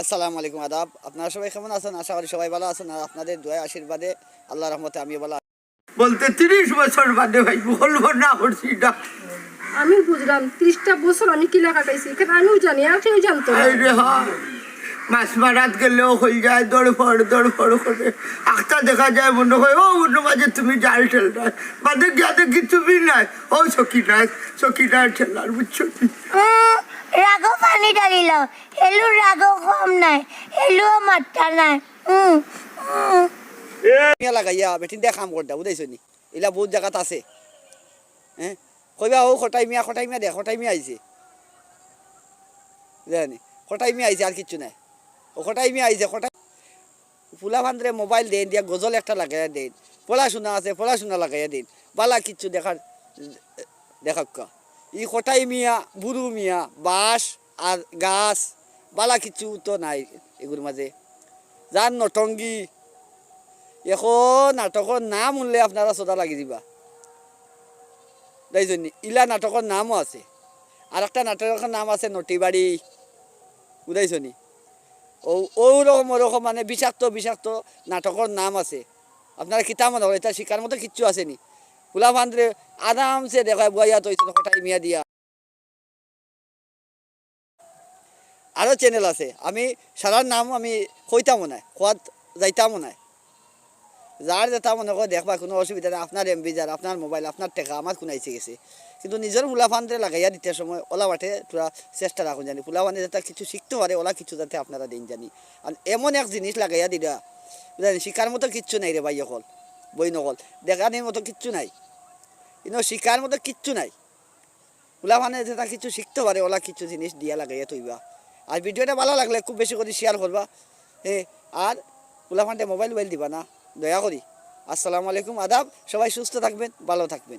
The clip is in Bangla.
আসসালামু আলাইকুম আদাব। আপনারা সবাই কেমন আছেন? আশা করি সবাই ভালো আছেন আর আপনাদের দয়া আশীর্বাদে আল্লাহ রহমতে আমি ভালো বলতে তিরিশ বছর বাদে ভাই বলব না করছি না আমি বুঝলাম ত্রিশটা বছর আমি কিলা কাটাইছি কেন আমিও জানি আর কেউ জানতো না। এই রে হা মাছ মারাত গেলেও হয়ে যায় দৌড় ফড় দৌড় ফড় করে। আখটা দেখা যায় মনে হয় ও মনে মাঝে তুমি জাল ঠেলনায় বাদে গিয়া দেখি তুমি নাই। ও সখী নাই সখী নাই ঠেলার বুঝছ কি? রাগ পানি ঢালিল এলু রাগ কম নাই, এলুও মাত্রা নাই। কাম বহুত আছে। মিয়া জানি কিচ্ছু নাই। মোবাইল দেন দিয়া গজল একটা লাগাইয়া দেন। পড়াশোনা আছে পড়াশোনা লাগাইয়া দিন। বালা কিচ্ছু দেখার দেখাক ই খটাই মিয়া বুড়ু মিয়া, বাঁশ আর গাছ, বালা কিচ্ছু তো নাই এগুলোর মাঝে। যার নটঙ্গি এখন নাটকের নাম উনলে আপনারা সোদা লাগি দিবা। তাইজন্য, ইলা নাটকের নামও আছে। আর একটা নাটকের নাম আছে নটিবাড়ি। বুঝাইছনি? ও ওরকম ওরকম মানে বিষাক্ত বিষাক্ত নাটকের নাম আছে। আপনারা কিতা মনে হয়, এটা শিকার মতো কিচ্ছু আসেনি ফুলা ফান্দ্রে আরামসে দেখায় বইয়া তৈছে হঠাৎ মিয়া দিয়া। আরও চ্যানেল আছে, আমি সারার নাম আমি কইতামও নাই খোয়াত যাইতামও নাই যার যেটা মনে করে দেখবা, কোনো অসুবিধা নেই আপনার এমবি যার আপনার মোবাইল আপনার টেকা আমার কোনাইছে গেছে। কিন্তু নিজের মুলাফানরে লাগাইয়া দিতে সময় ওলা বাটে তোরা চেষ্টা রাখুন জানি। ফুলাফানে যাতে কিছু শিখতে পারে ওলা কিছু যাতে আপনারা দিন জানি। আর এমন এক জিনিস লাগাইয়া দিলা জানি শিকার মতো কিচ্ছু নাই রে ভাই অকল। বই নকল। দেখানির মতো কিচ্ছু নাই। কিন্তু শিকার মতো কিচ্ছু নাই। ওলা মানে যেটা কিছু শিখতে পারে, ওলা কিছু জিনিস দিয়া লাগাইয়া থইবা। আর ভিডিওটা ভালো লাগলে খুব বেশি করে শেয়ার করবা। হে, আর ফুলাফানটে মোবাইল মোবাইল দিবা না। দয়া করি। আসসালামু আলাইকুম, আদাব। সবাই সুস্থ থাকবেন, ভালো থাকবেন।